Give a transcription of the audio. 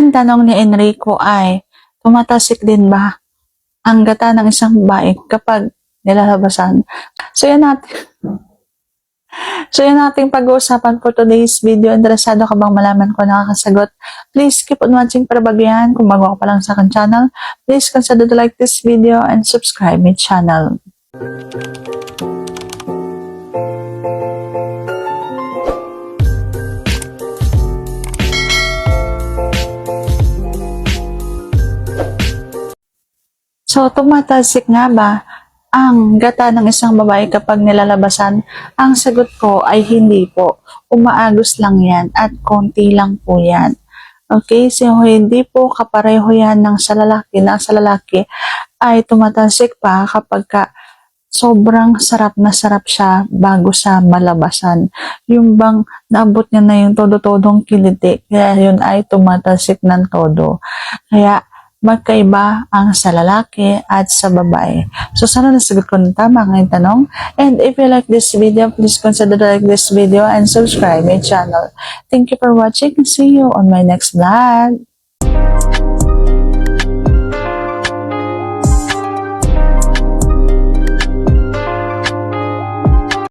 Ang tanong ni Enrico ay, tumatasik din ba ang gata ng isang babae kapag nilalabasan? So yan natin. So yan ating pag-uusapan for today's video. Interesado ka bang malaman ko nakakasagot? Please keep on watching para bagyan. Kung bago ka pa lang sa akin channel, please consider to like this video and subscribe my channel. So, tumatasik nga ba ang gata ng isang babae kapag nilalabasan? Ang sagot ko ay hindi po. Umaagos lang yan at konti lang po yan. Okay, so hindi po kapareho yan ng sa lalaki na sa lalaki ay tumatasik pa kapag ka sobrang sarap na sarap siya bago sa malabasan. Yung bang naabot niya na yung todo-todong kiliti, kaya yun ay tumatasik ng todo. Kaya magkaiba ang sa lalaki at sa babae. So, sana nasagot ko ng tama ang tanong. And if you like this video, please consider like this video and subscribe my channel. Thank you for watching. See you on my next vlog.